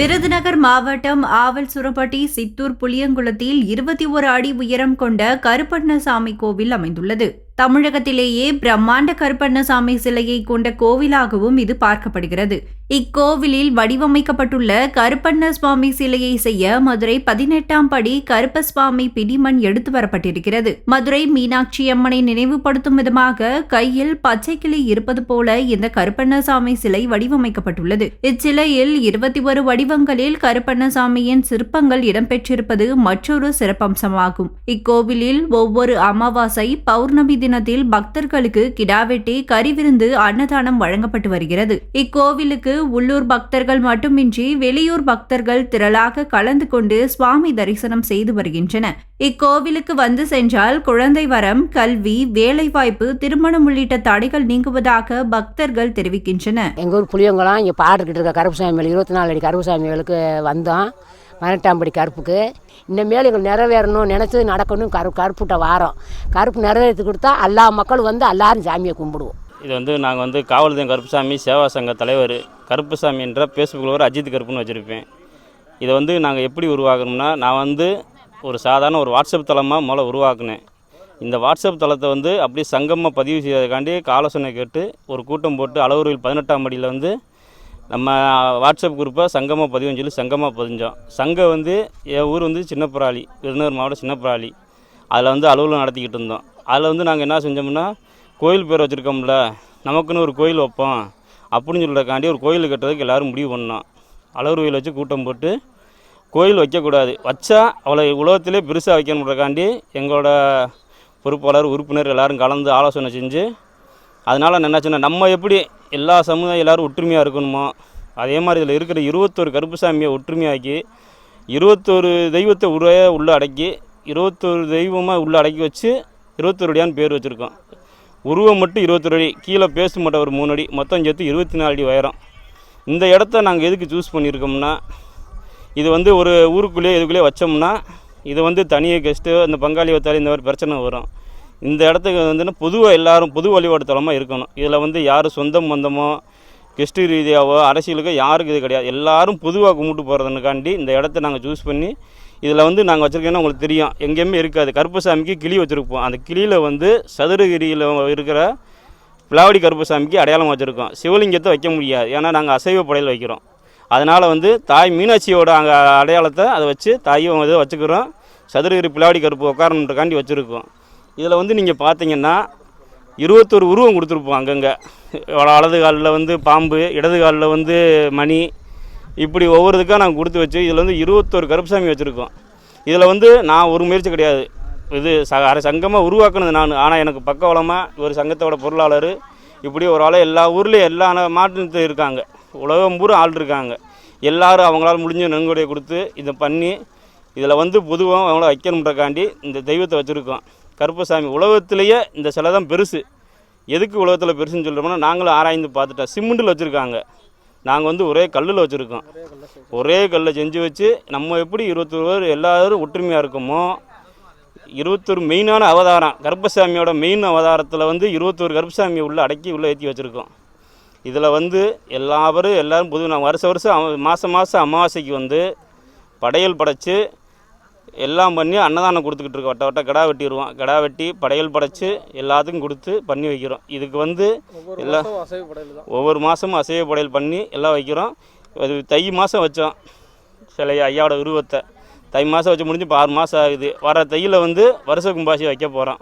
விருதுநகர் மாவட்டம் ஆவல் சுரப்பட்டி சித்தூர் புளியங்குளத்தில் இருபத்தி ஒரு அடி உயரம் கொண்ட கருப்பண்ணசாமி கோவில் அமைந்துள்ளது. தமிழகத்திலேயே பிரம்மாண்ட கருப்பண்ணசாமி சிலையை கொண்ட கோவிலாகவும் இது பார்க்கப்படுகிறது. இக்கோவிலில் வடிவமைக்கப்பட்டுள்ள கருப்பண்ண சுவாமி சிலையை செய்ய மதுரை பதினெட்டாம் படி கருப்பசுவாமி பிடிமண் எடுத்து வரப்பட்டிருக்கிறது. மதுரை மீனாட்சி அம்மனை நினைவுபடுத்தும் விதமாக கையில் பச்சை கிளி இருப்பது போல இந்த கருப்பண்ணசாமி சிலை வடிவமைக்கப்பட்டுள்ளது. இச்சிலையில் இருபத்தி ஒரு வடிவங்களில் கருப்பண்ணசாமியின் சிற்பங்கள் இடம்பெற்றிருப்பது மற்றொரு சிறப்பம்சமாகும். இக்கோவிலில் ஒவ்வொரு அமாவாசை பௌர்ணமி தினத்தில் பக்தர்களுக்கு கிடாவெட்டி கறிவிருந்து அன்னதானம் வழங்கப்பட்டு வருகிறது. இக்கோவிலுக்கு உள்ளூர் பக்தர்கள் மட்டுமின்றி வெளியூர் பக்தர்கள் திரளாக கலந்து கொண்டு சுவாமி தரிசனம் செய்து வருகின்றனர் இக்கோவிலுக்கு வந்து சென்றால் குழந்தை வரம் கல்வி வேலைவாய்ப்பு திருமணம் உள்ளிட்ட தடைகள் நீங்குவதாக பக்தர்கள் தெரிவிக்கின்றனர் எங்கள் ஊர் புளியங்குளம் இங்கே பாடுக்கிட்டு இருக்க கருப்புசாமி மேலே இருபத்தி நாலு அடி கருப்புசாமிகளுக்கு வந்தோம். பதினெட்டாம்படி கருப்புக்கு. இனிமேல் எங்களுக்கு நிறைவேறணும் நினச்சது நடக்கணும் கரு கருப்புட்ட வாரம். கருப்பு நிறைவேற்றி கொடுத்தா எல்லா மக்களும் வந்து எல்லாரும் சாமியை கும்பிடுவோம். இது வந்து நாங்கள் வந்து காவல்துறை கருப்புசாமி சேவா சங்க தலைவர் கருப்புசாமி என்ற ஃபேஸ்புக்கில் ஒரு அஜித் கருப்புன்னு வச்சுருப்பேன். இதை வந்து நாங்கள் எப்படி உருவாக்கணும்னா நான் வந்து ஒரு சாதாரண ஒரு வாட்ஸ்அப் தளமாக முதல்ல உருவாக்குனேன். இந்த வாட்ஸ்அப் தளத்தை வந்து அப்படியே சங்கமாக பதிவு செய்யறதுக்காண்டி ஆலோசனை கேட்டு ஒரு கூட்டம் போட்டு அளவுரில் பதினெட்டாம் படியில் வந்து நம்ம வாட்ஸ்அப் குரூப்பை சங்கமாக பதிவுன்னு சொல்லி சங்கமாக பதிஞ்சோம். சங்கம் வந்து என் ஊர் வந்து சின்னப்பராளி விருதுநகர் மாவட்டம் சின்னப்பராளி. அதில் வந்து அலுவலகம் நடத்திக்கிட்டு இருந்தோம். அதில் வந்து நாங்கள் என்ன செஞ்சோம்னா கோயில் பேர் வச்சுருக்கோம்ல நமக்குன்னு ஒரு கோயில் வைப்போம். அப்படின்னு சொல்கிறக்காண்டி ஒரு கோயில் கட்டுறதுக்கு எல்லோரும் முடிவு பண்ணோம். அளவுருவில் வச்சு கூட்டம் போட்டு கோயில் வைக்கக்கூடாது. வச்சா அவளை உலகத்திலே பெருசாக வைக்கணுன்றக்காண்டி எங்களோட பொறுப்பாளர் உறுப்பினர் எல்லோரும் கலந்து ஆலோசனை செஞ்சு அதனால் நான் என்னாச்சுன்னா நம்ம எப்படி எல்லா சமுதாயம் எல்லோரும் ஒற்றுமையாக இருக்கணுமோ அதே மாதிரி இதில் இருக்கிற இருபத்தோரு கருப்புசாமியை ஒற்றுமையாக்கி இருபத்தோரு தெய்வத்தை உரையாக உள்ளே அடக்கி இருபத்தோரு தெய்வமாக உள்ளே அடக்கி வச்சு இருபத்தொருடையான்னு பேர் வச்சுருக்கோம். உருவம் மட்டும் இருபத்தொரு அடி கீழே பேச மட்டும் ஒரு மூணு அடி மொத்தம் சேர்த்து இருபத்தி நாலு அடி உயரம். இந்த இடத்த நாங்கள் எதுக்கு சூஸ் பண்ணியிருக்கோம்னா இது வந்து ஒரு ஊருக்குள்ளேயே இதுக்குள்ளேயே வச்சோம்னா இது வந்து தனியாக கெஸ்ட்டு அந்த பங்காளி வத்தாலி இந்த மாதிரி பிரச்சனை வரும். இந்த இடத்துக்கு வந்துன்னா பொதுவாக எல்லாரும் பொது வழிபாடு தலமாக இருக்கணும். இதில் வந்து யார் சொந்தம் பந்தமோ கெஸ்ட்டு ரீதியாவோ அரசியலுக்கோ யாருக்கு இது கிடையாது. எல்லாரும் பொதுவாக கும்பிட்டு போகிறதுனுக்காண்டி இந்த இடத்த நாங்கள் சூஸ் பண்ணி இதில் வந்து நாங்கள் வச்சுருக்கோன்னா உங்களுக்கு தெரியும். எங்கேயுமே இருக்காது. கருப்பசாமிக்கு கிளி வச்சுருப்போம். அந்த கிளியில் வந்து சதுரகிரியில் இருக்கிற பிளாவடி கருப்பசாமிக்கு அடையாளம் வச்சுருக்கோம். சிவலிங்கத்தை வைக்க முடியாது. ஏன்னா நாங்கள் அசைவ படையில் வைக்கிறோம். அதனால் வந்து தாய் மீனாட்சியோட அங்கே அடையாளத்தை அதை வச்சு தாயும் இதை வச்சுக்கிறோம். சதுரகிரி பிளாவடி கருப்பு உட்காரணுன்றக்காண்டி வச்சுருக்கோம். இதில் வந்து நீங்கள் பார்த்தீங்கன்னா இருபத்தொரு உருவம் கொடுத்துருப்போம் அங்கங்கே. வலது காலில் வந்து பாம்பு இடது காலில் வந்து மணி இப்படி ஒவ்வொருத்துக்காக நாங்கள் கொடுத்து வச்சு இதில் வந்து இருபத்தொரு கருப்புசாமி வச்சுருக்கோம். இதில் வந்து நான் ஒரு முயற்சி கிடையாது. இது ச அரை சங்கமாக உருவாக்குனது நான். ஆனால் எனக்கு பக்கவளமாக ஒரு சங்கத்தோட பொருளாளர் இப்படி ஒரு ஆள் எல்லா ஊர்லேயும் எல்லா மாநிலத்தில் இருக்காங்க. உலகம் பூரா ஆள் இருக்காங்க. எல்லோரும் அவங்களால முடிஞ்ச நன்கொடையை கொடுத்து இதை பண்ணி இதில் வந்து பொதுவாக அவங்கள வைக்கணுன்றக்காண்டி இந்த தெய்வத்தை வச்சுருக்கோம். கருப்பசாமி உலகத்திலேயே இந்த சிலை தான் பெருசு. எதுக்கு உலகத்தில் பெருசுன்னு சொல்கிறோம்னா நாங்களும் ஆராய்ந்து பார்த்துட்டோம். சிமெண்டில் வச்சுருக்காங்க. நாங்கள் வந்து ஒரே கல்லில் வச்சுருக்கோம். ஒரே கல்லை செஞ்சு வச்சு நம்ம எப்படி இருபத்தொரு பேர் எல்லாரும் ஒற்றுமையாக இருக்கோமோ இருபத்தொரு மெயினான அவதாரம் கர்ப்பசாமியோட மெயின் அவதாரத்தில் வந்து இருபத்தொரு கருப்பசாமியை உள்ளே அடக்கி உள்ளே ஏற்றி வச்சுருக்கோம். இதில் வந்து எல்லா பேரும் எல்லோரும் புது நான் வருஷம் வருஷம் மாதம் மாதம் அமாவாசைக்கு வந்து படையல் படைத்து எல்லாம் பண்ணி அன்னதானம் கொடுத்துக்கிட்டு இருக்கோம். வட்ட வட்ட கிடா வெட்டிடுவோம். கிடா வெட்டி படையல் படைச்சு எல்லாத்துக்கும் கொடுத்து பண்ணி வைக்கிறோம். இதுக்கு வந்து எல்லா ஒவ்வொரு மாதமும் அசைவ படையல் பண்ணி எல்லாம் வைக்கிறோம். அது தை மாதம் வச்சோம். சிலைய ஐயாவோட உருவத்தை. தை மாதம் வச்சு முடிஞ்சு இப்போ ஆறு மாதம் ஆகுது. வர தையில் வந்து வருஷ கும்பாசி வைக்க போகிறோம்